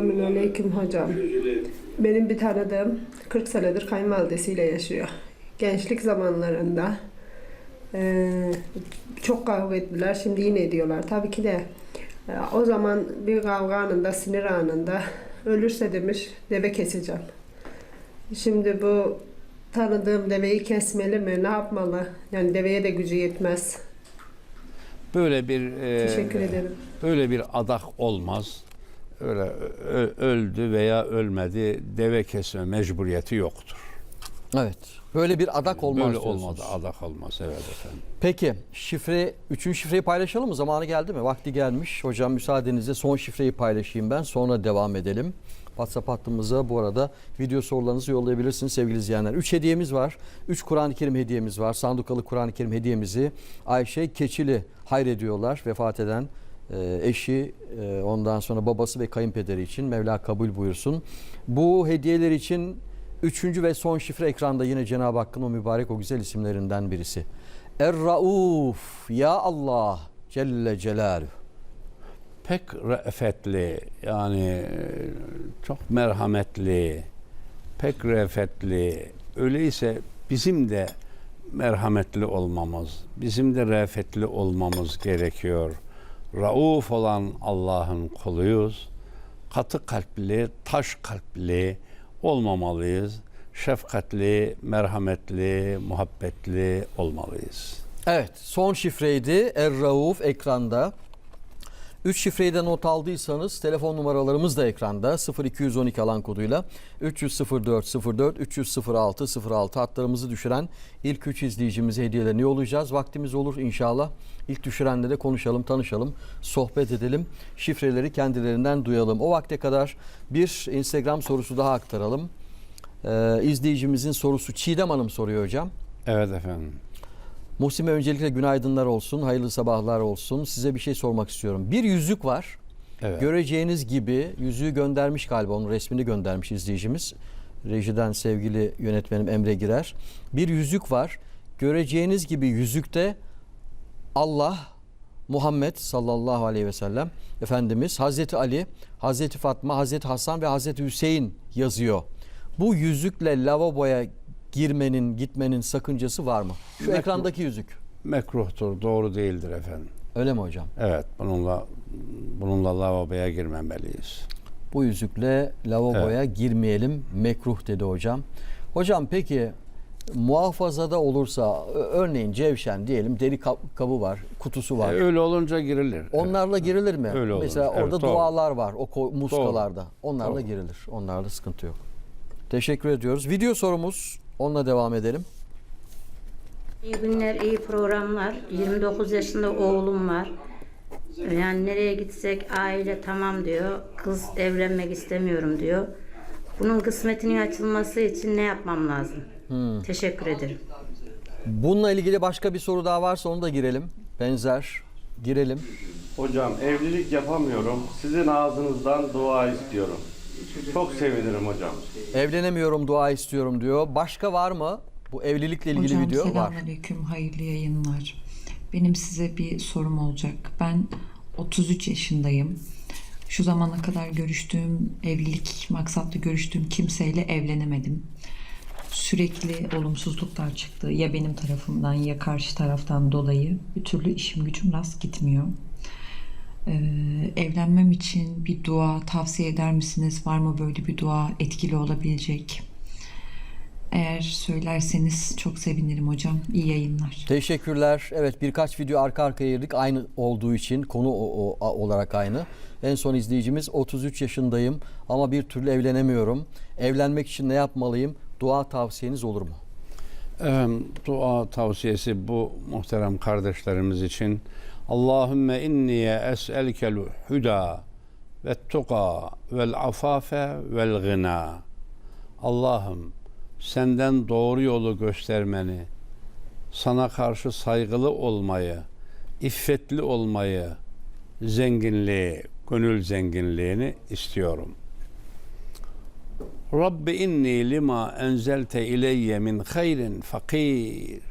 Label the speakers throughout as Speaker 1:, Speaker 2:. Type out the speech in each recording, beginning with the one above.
Speaker 1: Selamünaleyküm hocam. Benim bir tanıdığım 40 senedir kayınvalidesiyle yaşıyor. Gençlik zamanlarında eee, çok kavga ettiler. Şimdi yine ediyorlar. Tabii ki de e, o zaman bir kavga anında, sinir anında ölürse demiş deve keseceğim. Şimdi bu tanıdığım deveyi kesmeli mi? Ne yapmalı? Yani deveye de gücü yetmez.
Speaker 2: Böyle bir e,
Speaker 1: Teşekkür ederim.
Speaker 2: Böyle bir adak olmaz. Öyle öldü veya ölmedi deve kesme mecburiyeti yoktur.
Speaker 3: Evet. Böyle bir adak olmaz
Speaker 2: Böyle
Speaker 3: diyorsunuz.
Speaker 2: olmadı adak olmaz evet efendim.
Speaker 3: Peki şifre, üçüncü şifreyi paylaşalım mı? Zamanı geldi mi? Vakti gelmiş. Hocam müsaadenizle son şifreyi paylaşayım ben. Sonra devam edelim. WhatsApp hattımıza bu arada video sorularınızı yollayabilirsiniz sevgili izleyenler. Üç hediyemiz var. Üç Kur'an-ı Kerim hediyemiz var. Sandukalı Kur'an-ı Kerim hediyemizi Ayşe Keçili hayrediyorlar. Vefat eden eşi, e, ondan sonra babası ve kayınpederi için Mevla kabul buyursun. Bu hediyeler için üçüncü ve son şifre ekranda yine Cenab-ı Hakk'ın o mübarek o güzel isimlerinden birisi. Er-Rauf, Ya Allah Celle Celaluhu.
Speaker 2: Pek re'fetli yani e, çok merhametli, pek re'fetli. Öyleyse bizim de merhametli olmamız, bizim de re'fetli olmamız gerekiyor. Rauf olan Allah'ın kuluyuz. Katı kalpli, taş kalpli olmamalıyız. Şefkatli, merhametli, muhabbetli olmalıyız.
Speaker 3: Evet son şifreydi Er-Rauf ekranda. 3 şifreyi de not aldıysanız telefon numaralarımız da ekranda 0212 alan koduyla 304 04 306 06 hatlarımızı düşüren ilk 3 izleyicimize hediyelerini yollayacağız. Vaktimiz olur inşallah. İlk düşürenle de konuşalım, tanışalım, sohbet edelim. Şifreleri kendilerinden duyalım. O vakte kadar bir Instagram sorusu daha aktaralım. Ee, izleyicimizin sorusu Çiğdem Hanım soruyor hocam.
Speaker 2: Evet efendim.
Speaker 3: Muhsin'e öncelikle günaydınlar olsun, hayırlı sabahlar olsun. Size bir şey sormak istiyorum. Bir yüzük var.
Speaker 2: Evet.
Speaker 3: Göreceğiniz gibi yüzüğü göndermiş galiba, onun resmini göndermiş izleyicimiz. Rejiden sevgili yönetmenim Emre Girer. Bir yüzük var. Göreceğiniz gibi yüzükte Allah, Muhammed sallallahu aleyhi ve sellem Efendimiz, Hazreti Ali, Hazreti Fatma, Hazreti Hasan ve Hazreti Hüseyin yazıyor. Bu yüzükle lavaboya girmenin, gitmenin sakıncası var mı? Şu
Speaker 2: Mekruh.
Speaker 3: ekrandaki yüzük.
Speaker 2: Mekruhtur, doğru değildir efendim.
Speaker 3: Öyle mi hocam?
Speaker 2: Evet, bununla bununla lavaboya girmemeliyiz.
Speaker 3: Bu yüzükle lavaboya girmeyelim mekruh dedi hocam. Hocam peki muhafazada olursa örneğin cevşen diyelim deri kap- kabı var, kutusu var.
Speaker 2: E, öyle olunca girilir.
Speaker 3: Onlarla
Speaker 2: Evet.
Speaker 3: girilir mi?
Speaker 2: Öyle olur.
Speaker 3: Mesela
Speaker 2: Evet,
Speaker 3: orada
Speaker 2: doğru.
Speaker 3: dualar var o muskalarda. Onlarla
Speaker 2: Doğru.
Speaker 3: girilir. Onlarla sıkıntı yok. Teşekkür ediyoruz. Video sorumuz onunla devam edelim.
Speaker 4: İyi günler, iyi programlar. 29 yaşında oğlum var. Yani nereye gitsek aile tamam diyor. Kız evlenmek istemiyorum diyor. Bunun kısmetinin açılması için ne yapmam lazım? Teşekkür ederim.
Speaker 3: Bununla ilgili başka bir soru daha varsa onu da girelim. Benzer girelim.
Speaker 5: Hocam evlilik yapamıyorum. Sizin ağzınızdan dua istiyorum. Çok sevinirim hocam.
Speaker 3: Evlenemiyorum dua istiyorum diyor. Başka var mı? Bu evlilikle ilgili
Speaker 6: Hocam
Speaker 3: video var.
Speaker 6: selamünaleyküm, hayırlı yayınlar. Benim size bir sorum olacak. Ben 33 yaşındayım. Şu zamana kadar görüştüğüm, evlilik maksatlı görüştüğüm kimseyle evlenemedim. Sürekli olumsuzluklar çıktı. Ya benim tarafımdan ya karşı taraftan dolayı. Bir türlü işim gücüm rast gitmiyor. Ee, evlenmem için bir dua tavsiye eder misiniz? Var mı böyle bir dua etkili olabilecek? Eğer söylerseniz çok sevinirim hocam. İyi yayınlar.
Speaker 3: Teşekkürler. Evet birkaç video arka arkaya girdik. Aynı olduğu için konu o, o- olarak aynı. En son izleyicimiz 33 yaşındayım ama bir türlü evlenemiyorum. Evlenmek için ne yapmalıyım? Dua tavsiyeniz olur mu?
Speaker 2: Efendim, dua tavsiyesi bu muhterem kardeşlerimiz için. Allahümme inniye es'elkel huda ve tuka vel afafe vel gına. Allah'ım senden doğru yolu göstermeni, sana karşı saygılı olmayı, iffetli olmayı, zenginliği, gönül zenginliğini istiyorum. Rabbi inni lima enzelte ileyye min hayrin fakir.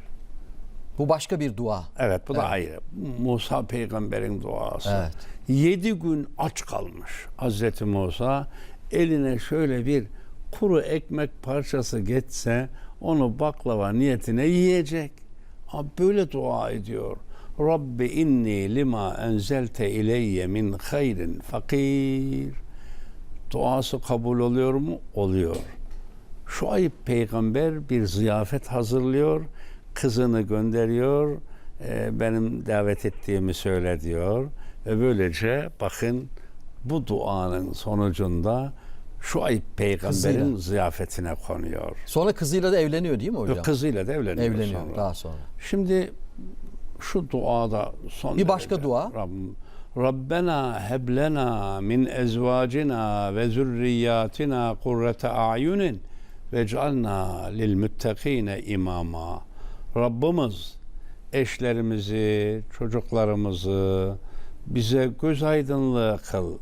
Speaker 3: Bu başka bir dua.
Speaker 2: Evet bu da
Speaker 3: Evet.
Speaker 2: ayrı. Musa peygamberin duası.
Speaker 3: Evet.
Speaker 2: Yedi gün aç kalmış Hazreti Musa. Eline şöyle bir kuru ekmek parçası geçse onu baklava niyetine yiyecek. Ama böyle dua ediyor. Rabbi inni lima enzelte ileyye min hayrin fakir. Duası kabul oluyor mu? Oluyor. Şuayb peygamber bir ziyafet hazırlıyor. Kızını gönderiyor. "E, benim davet ettiğimi söyle diyor. Ve böylece bakın bu duanın sonucunda Şuayb peygamberin
Speaker 3: Kızıyla.
Speaker 2: ziyafetine konuyor.
Speaker 3: Sonra kızıyla da evleniyor değil mi hocam?
Speaker 2: Yok, kızıyla da evleniyor,
Speaker 3: Evleniyor
Speaker 2: sonra.
Speaker 3: daha sonra.
Speaker 2: Şimdi şu duada son
Speaker 3: Bir başka
Speaker 2: derece
Speaker 3: dua.
Speaker 2: Rabbim, Rabbena heb lena min ezvacina ve zürriyatina kurrete a'yunin vec'alna lil muttakine imama. Rabbimiz eşlerimizi, çocuklarımızı bize göz aydınlığı kıl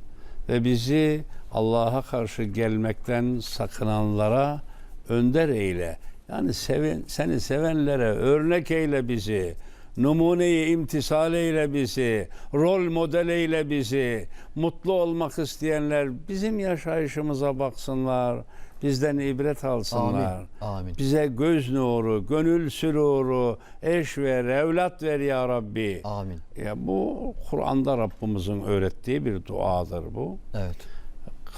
Speaker 2: ve bizi Allah'a karşı gelmekten sakınanlara önder eyle. Yani seven, seni sevenlere örnek eyle bizi. Numuneyi imtisal eyle bizi. Rol model eyle bizi. Mutlu olmak isteyenler bizim yaşayışımıza baksınlar. Bizden ibret alsınlar.
Speaker 3: Amin. Amin.
Speaker 2: Bize göz nuru, gönül süruru, eş ver, evlat ver ya Rabbi.
Speaker 3: Amin.
Speaker 2: Ya bu Kur'an'da Rabbimizin öğrettiği bir duadır bu.
Speaker 3: Evet.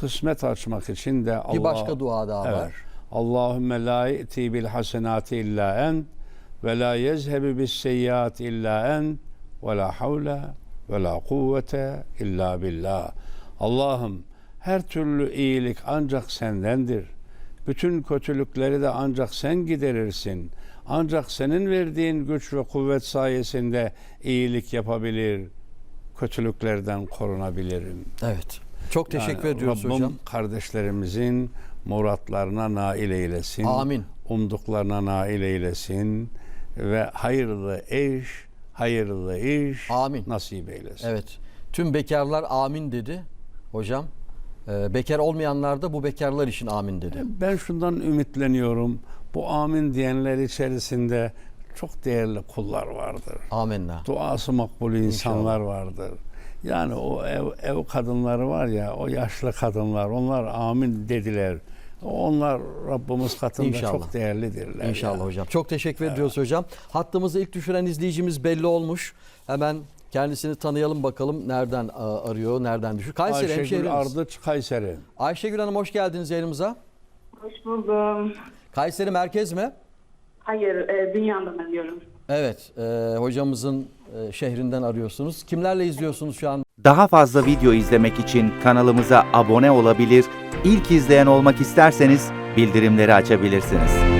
Speaker 2: Kısmet açmak için de Allah
Speaker 3: Bir başka dua daha
Speaker 2: Evet.
Speaker 3: var.
Speaker 2: Allahümme la ye'ti bil hasenati illa ent ve la yezhebi bis seyyiat illa ent ve la havle ve la kuvvete illa billah. Allah'ım her türlü iyilik ancak sendendir. Bütün kötülükleri de ancak sen giderirsin. Ancak senin verdiğin güç ve kuvvet sayesinde iyilik yapabilir, kötülüklerden korunabilirim.
Speaker 3: Evet. Çok teşekkür
Speaker 2: Yani
Speaker 3: ediyoruz
Speaker 2: Rabbim
Speaker 3: hocam.
Speaker 2: kardeşlerimizin muratlarına nail eylesin.
Speaker 3: Amin.
Speaker 2: Umduklarına nail eylesin. Ve hayırlı eş, hayırlı iş
Speaker 3: Amin.
Speaker 2: nasip eylesin.
Speaker 3: Evet. Tüm bekarlar amin dedi hocam. Ee, bekar olmayanlar da bu bekarlar için amin dedi.
Speaker 2: Ben şundan ümitleniyorum. Bu amin diyenler içerisinde çok değerli kullar vardır.
Speaker 3: Amenna.
Speaker 2: Duası makbul insanlar vardır. Yani o ev, ev kadınları var ya, o yaşlı kadınlar, onlar amin dediler. Onlar Rabbimiz katında
Speaker 3: İnşallah.
Speaker 2: çok değerlidirler.
Speaker 3: İnşallah
Speaker 2: ya.
Speaker 3: hocam. Çok teşekkür ediyoruz hocam. Hattımızı ilk düşüren izleyicimiz belli olmuş. Hemen kendisini tanıyalım bakalım nereden arıyor, nereden düşüyor. Kayseri
Speaker 2: Ayşegül
Speaker 3: hemşehrimiz.
Speaker 2: Ardıç Kayseri.
Speaker 3: Ayşegül Hanım hoş geldiniz yayınımıza.
Speaker 7: Hoş buldum.
Speaker 3: Kayseri merkez mi?
Speaker 7: Hayır, e, dünyadan arıyorum.
Speaker 3: Evet, e, hocamızın e, şehrinden arıyorsunuz. Kimlerle izliyorsunuz şu an?
Speaker 8: Daha fazla video izlemek için kanalımıza abone olabilir, ilk izleyen olmak isterseniz bildirimleri açabilirsiniz.